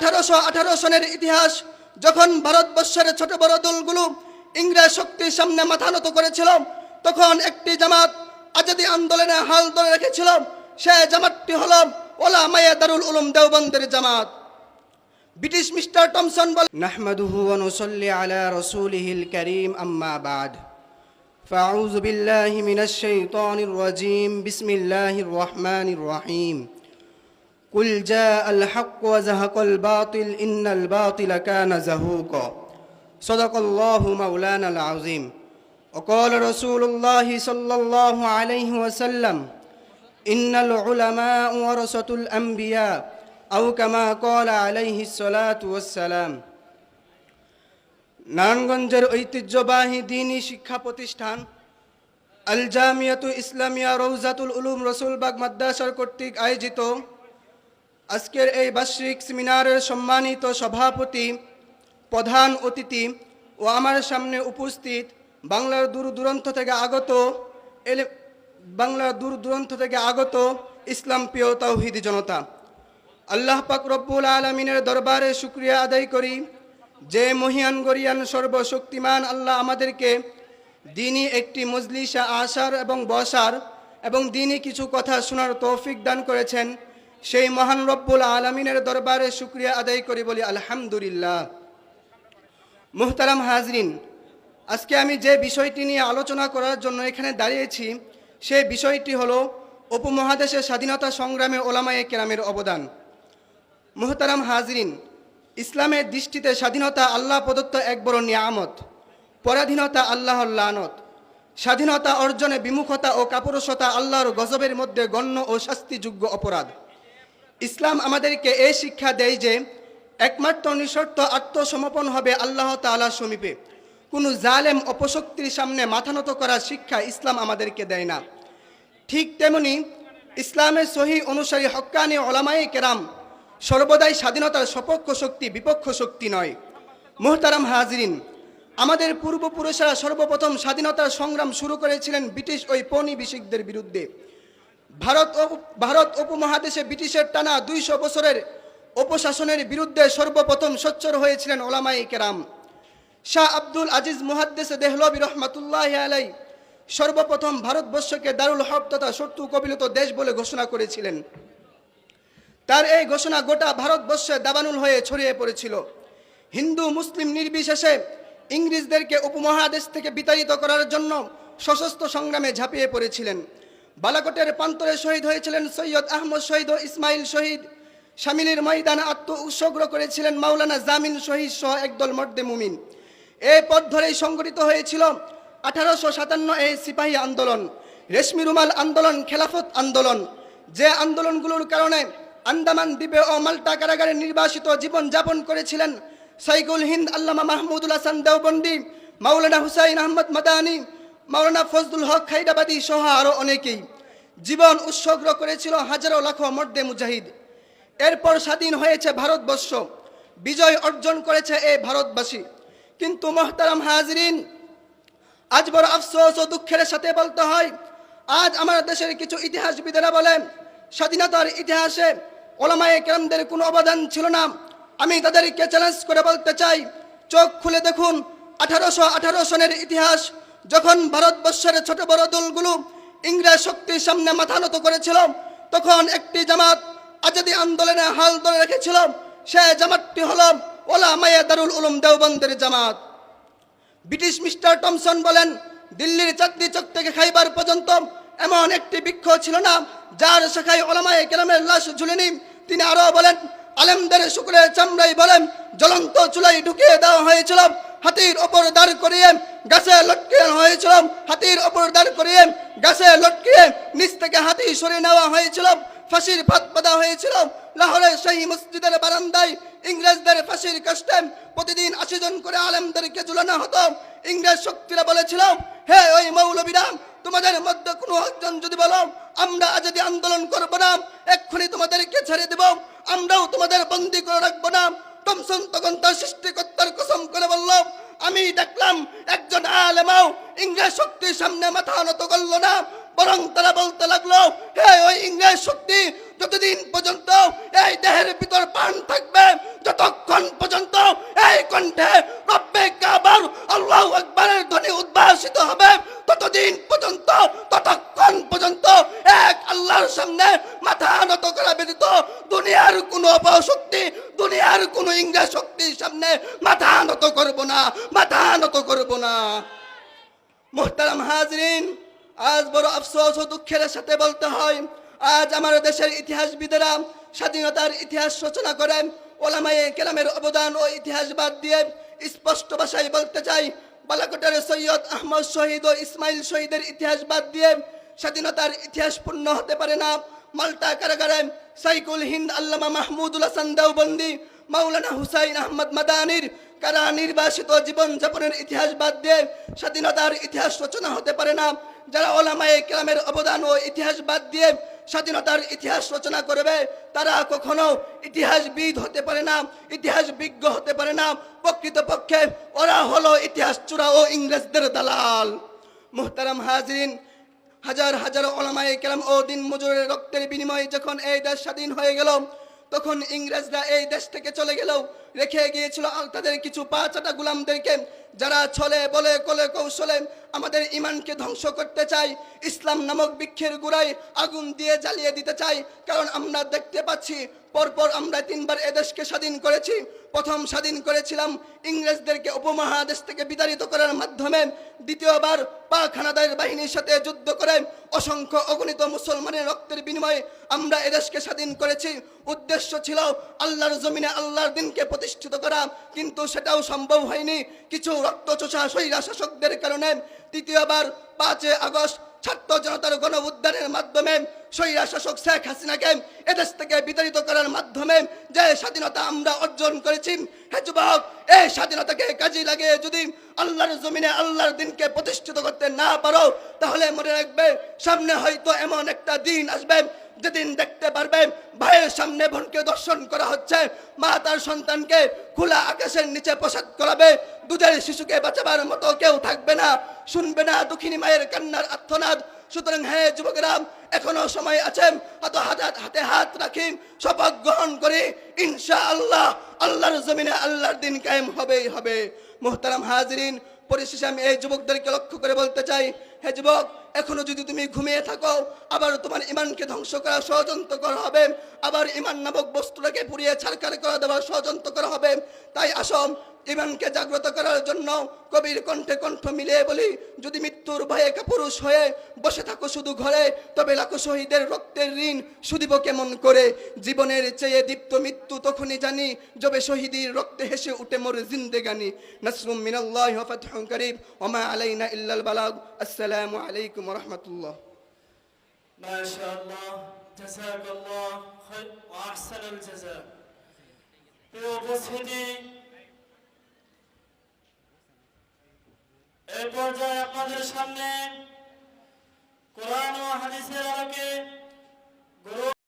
আঠারোশো আঠারো সনের ইতিহাস, যখন ভারতবর্ষের ছোট বড় দলগুলো ইংরেজ শক্তির সামনে মাথা নত করেছিল, তখন একটি জামাত আজাদি আন্দোলনে হাল ধরে রেখেছিল। সে জামাতটি হল ওলা মায়া দারুল উলুম দেওবন্দের জামাত। ব্রিটিশ মিস্টার টমসন বল, নাহমাদুহু ওয়া নুসাল্লি আলা রাসূলিহিল কারীম, আম্মা বাদ। ফাউযু বিল্লাহি মিনাশ শাইতানির রাজীম, বিসমিল্লাহির রহমানির রহিম। قل جاء الحق وزهق الباطل إن الباطل كان زهوقا صدق الله مولانا العظيم وقال رسول الله صلى الله عليه وسلم إن العلماء ورثة الأنبياء أو كما قال عليه الصلاة والسلام নারায়ণগঞ্জের ঐতিহ্যবাহী দিনী শিক্ষা প্রতিষ্ঠান আল জামিয়াতু ইসলামিয়া রৌজাতুল উলুম রসুলবাগ মাদ্রাসার কর্তৃক আয়োজিত আজকের এই বার্ষিক সেমিনারের সম্মানিত সভাপতি, প্রধান অতিথি ও আমার সামনে উপস্থিত বাংলার দূর দূরান্ত থেকে আগত এলে, বাংলার দূর দূরান্ত থেকে আগত ইসলাম প্রিয় তাওহিদি জনতা। আল্লাহ পাক রব্বুল আলমিনের দরবারে শুক্রিয়া আদায় করি যে মহিয়ান গরিয়ান সর্বশক্তিমান আল্লাহ আমাদেরকে দিনই একটি মজলিসা আসার এবং বসার এবং দিনই কিছু কথা শোনার তৌফিক দান করেছেন। সেই মহান রব্বুল আলমিনের দরবারে শুক্রিয়া আদায় করি বলি, আলহামদুলিল্লাহ। মুহতারাম হাজরিন, আজকে আমি যে বিষয়টি নিয়ে আলোচনা করার জন্য এখানে দাঁড়িয়েছি, সেই বিষয়টি হলো উপমহাদেশের স্বাধীনতা সংগ্রামে ওলামায়ে কেরামের অবদান। মুহতারাম হাজরিন, ইসলামের দৃষ্টিতে স্বাধীনতা আল্লাহ প্রদত্ত এক বড় নিয়ামত, পরাধীনতা আল্লাহর লানত। স্বাধীনতা অর্জনে বিমুখতা ও কাপুরুষতা আল্লাহর গজবের মধ্যে গণ্য ও শাস্তিযোগ্য অপরাধ। ইসলাম আমাদেরকে এই শিক্ষা দেয় যে, একমাত্র নিঃশর্ত আত্মসমর্পণ হবে আল্লাহ তাআলার সমীপে। কোনো জালেম অপশক্তির সামনে মাথা নত করার শিক্ষা ইসলাম আমাদেরকে দেয় না। ঠিক তেমনি ইসলামের সহি অনুসারী হক্কানি ওলামাই কেরাম সর্বদাই স্বাধীনতার সপক্ষ শক্তি, বিপক্ষ শক্তি নয়। মোহতারাম হাজরিন, আমাদের পূর্বপুরুষেরা সর্বপ্রথম স্বাধীনতার সংগ্রাম শুরু করেছিলেন ব্রিটিশ ওই পৌনিবেশিকদের বিরুদ্ধে। ভারত ভারত উপমহাদেশে ব্রিটিশের টানা দুইশো বছরের উপশাসনের বিরুদ্ধে সর্বপ্রথম সোচ্চর হয়েছিলেন ওলামাই কেরাম। শাহ আব্দুল আজিজ মুহাদ্দেসে দেহলবি রহমাতুল্লাহ আলাই সর্বপ্রথম ভারতবর্ষকে দারুল হক তথা শত্রু কবিলত দেশ বলে ঘোষণা করেছিলেন। তার এই ঘোষণা গোটা ভারতবর্ষে দাবানুল হয়ে ছড়িয়ে পড়েছিল। হিন্দু, মুসলিম নির্বিশেষে ইংরেজদেরকে উপমহাদেশ থেকে বিতাড়িত করার জন্য সশস্ত্র সংগ্রামে ঝাঁপিয়ে পড়েছিলেন। বালাকোটের প্রান্তরে শহীদ হয়েছিলেন সৈয়দ আহমদ শহীদ ও ইসমাইল শহীদ। শামিলির ময়দানে আত্ম উৎসর্গ করেছিলেন মাওলানা জামিন শহীদ সহ একদল মর্দে মুমিন। এ পথ ধরেই সংগঠিত হয়েছিল আঠারোশো সাতান্ন এই সিপাহী আন্দোলন, রেশমি রুমাল আন্দোলন, খেলাফত আন্দোলন। যে আন্দোলনগুলোর কারণে আন্দামান দ্বীপে ও মাল্টা কারাগারে নির্বাসিত জীবন যাপন করেছিলেন সাইকুল হিন্দ আল্লামা মাহমুদুল হাসান দেওবন্দি, মাওলানা হুসাইন আহমদ মাদানি মাওলানা ফজলুল হক খাইদাবাদী সহ আরও অনেকেই। জীবন উৎসর্গ করেছিল হাজারো লাখো মর্দে মুজাহিদ। এরপর স্বাধীন হয়েছে ভারতবর্ষ। বিজয় অর্জন করেছে এই ভারতবাসী। কিন্তু মোহতারাম হাজরিন, আজ বড় আফসোস ও দুঃখের সাথে বলতে হয়, আজ আমার দেশের কিছু ইতিহাসবিদেরা বলেন, স্বাধীনতার ইতিহাসে ওলামায়ে কেরামদের কোনো অবদান ছিল না। আমি তাদেরকে চ্যালেঞ্জ করে বলতে চাই, চোখ খুলে দেখুন, আঠারোশো আঠারো সনের ইতিহাস যখন ভারতবর্ষের ছোট বড় দলগুলো ইংরেজ শক্তির সামনে মাথা নত করেছিল, তখন একটি জামাত আজাদি আন্দোলনে হাল ধরে রেখেছিল। সে জামাতটি হল ওলা মায়া দারুল উলুম দেওবন্দের জামাত। ব্রিটিশ মিস্টার টমসন বলেন, দিল্লির চাঁদনি চক থেকে খাইবার পর্যন্ত এমন একটি বৃক্ষ ছিল না, যার শাখায় ওলামায় কেরামের লাশ ঝুলেনি। তিনি আরও বলেন, আলেমদের শুকুরের চামড়াই বলেন, জ্বলন্ত চুলাই ঢুকিয়ে দেওয়া হয়েছিল। হাতির ওপর দাঁড় করিয়ে গাছে লটকিয়ে হয়েছিল হাতির ওপর দাঁড় করিয়ে গাছে লটকিয়ে নিচ থেকে হাতি সরিয়ে নেওয়া হয়েছিল ফাঁসির ভাত বাঁধা হয়েছিল লাহোরের সেই মসজিদের বারান্দায় ইংরেজদের ফাঁসির কষ্টে প্রতিদিন আশি জন করে আলেমদেরকে ঝুলানো হতো। ইংরেজ শক্তিরা বলেছিল, হে ওই মৌলবীরা, তোমাদের মধ্যে কোনো একজন যদি বলো, আমরা আজাদি আন্দোলন করব না, এক্ষুনি তোমাদেরকে ছেড়ে দেব। আমরাও তোমাদের বন্দি করে রাখব না। টমসন তখন তার বলল আমি দেখলাম একজন আলেমাও ইংরেজ শক্তির সামনে মাথা নত করল না, বরং তারা বলতে লাগল, হে ওই ইংরেজ শক্তি, যতদিন পর্যন্ত এই দেহের ভিতর পান থাকবে যত শক্তি দুনিয়ার কোন ইংরেজ শক্তির সামনে, মাথা নত করব না, মাথা নত করব না। মোহতারাম হাজরিন, আজ বড় আফসোস ও দুঃখের সাথে বলতে হয়, আজ আমার দেশের ইতিহাসবিদেরা স্বাধীনতার ইতিহাস রচনা করেন ওলামায়ে কেরামের অবদান ও ইতিহাস বাদ দিয়ে স্পষ্ট ভাষায় বলতে চাই, বালাকোটের সৈয়দ আহমদ শহীদ ও ইসমাইল শহীদের ইতিহাস বাদ দিয়ে স্বাধীনতার ইতিহাস পূর্ণ হতে পারে না। মাল্টা কারাগারে সাইকুল হিন্দ আল্লামা মাহমুদুল হাসান দেওবন্দি মাওলানা হুসাইন আহমদ মাদানির কারা নির্বাসিত জীবন যাপনের ইতিহাস বাদ দিয়ে স্বাধীনতার ইতিহাস রচনা হতে পারে না, যারা ওলামায়ে কেরামের অবদান ও ইতিহাস বাদ দিয়ে স্বাধীনতার ইতিহাস রচনা করবে, তারা কখনো ইতিহাসবিদ হতে পারে না ইতিহাস বিজ্ঞ হতে পারে না। প্রকৃতপক্ষে ওরা হলো ইতিহাস চূড়া ও ইংরেজদের দালাল। মুহতারাম হাজরিন, হাজার হাজার ওলামায়ে কেরাম ও দিন মজুরের রক্তের বিনিময়ে যখন এই দেশ স্বাধীন হয়ে গেল তখন ইংরেজরা এই দেশ থেকে চলে গেল রেখে গিয়েছিল তাদের কিছু পাঁচাটা গুলামদেরকে। যারা ছলে, বলে, কলে, কৌশলে আমাদের ইমানকে ধ্বংস করতে চায়, ইসলাম নামক বৃক্ষের গুড়ায় আগুন দিয়ে জ্বালিয়ে দিতে চাই কারণ আমরা দেখতে পাচ্ছি, পরপর আমরা তিনবার এদেশকে স্বাধীন করেছি। প্রথম স্বাধীন করেছিলাম ইংরেজদেরকে উপমহাদেশ থেকে বিতাড়িত করার মাধ্যমে। দ্বিতীয়বার পাক হানাদার বাহিনীর সাথে যুদ্ধ করে অসংখ্য অগণিত মুসলমানের রক্তের বিনিময়ে আমরা এদেশকে স্বাধীন করেছি। উদ্দেশ্য ছিল আল্লাহর জমিনে আল্লাহর দিনকে প্রতিষ্ঠিত করা, কিন্তু সেটাও সম্ভব হয়নি। কিছু রক্তচোষা শৈরা শাসকদের কারণে তৃতীয়বার পাঁচে আগস্ট ছাত্র জনতার গণ উদ্যানের মাধ্যমে স্বৈরা শাসক শেখ হাসিনাকে এদেশ থেকে বিতাড়িত করার মাধ্যমে যে স্বাধীনতা আমরা অর্জন করেছি, হে যুবক এই স্বাধীনতাকে কাজে লাগিয়ে যদি আল্লাহর জমিনে আল্লাহর দিনকে প্রতিষ্ঠিত করতে না পারো, তাহলে মনে রাখবে সামনে হয়তো এমন একটা দিন আসবে যেদিন দেখতে পারবে, ভাইয়ের সামনে বোনকে দর্শন করা হচ্ছে। মা তার সন্তানকে খোলা আকাশের নিচে প্রসাদ করাবে। দুধের শিশুকে বাঁচাবার মতো কেউ থাকবে না, শুনবে না দুঃখিনী মায়ের কান্নার আত্মনাদ সুতরাং হ্যাঁ যুবকেরা, এখনও সময় আছে, হাত হাতে হাতে হাত রাখি, শপথ গ্রহণ করি। ইনশা আল্লাহ আল্লাহর জমিনে আল্লাহর দিন কায়েম হবেই হবে। মোহতারাম হাজরিন, পরিশেষে আমি এই যুবকদেরকে লক্ষ্য করে বলতে চাই, হে যুবক এখনও যদি তুমি ঘুমিয়ে থাকো, আবার তোমার ইমানকে ধ্বংস করা ষড়যন্ত্র করা হবে, আবার ইমান নামক বস্তুটাকে পুড়িয়ে ছাড়কার করা দেওয়ার ষড়যন্ত্র করা হবে, তাই আসো ইমানকে জাগ্রত করার জন্য কবির কণ্ঠে কণ্ঠ মিলিয়ে বলি, যদি মৃত্যুর ভয়ে কাপুরুষ হয়ে বসে থাকো শুধু ঘরে, তবে লাখো শহীদের রক্তের ঋণ শুধিব কেমন করে? জীবনের চেয়ে দীপ্ত মৃত্যু তখনই জানি, যবে শহীদের রক্তে হেসে উঠে মোর জিন্দেগানি। নাসরুম মিনাল্লাহ ফাতহুন করিব ওমা আলাইনা ইল্লাল বালাগ। আসসালামু আলাইকুম রহমতুল্লাহ। মাশাআল্লাহ জাযাকাল্লাহ খাইর ওয়া আহসানুল জাযা প্রিয় উপস্থিতি এই পর্যায়ে আপনাদের সামনে কোরআন ও হাদিসের আলোকে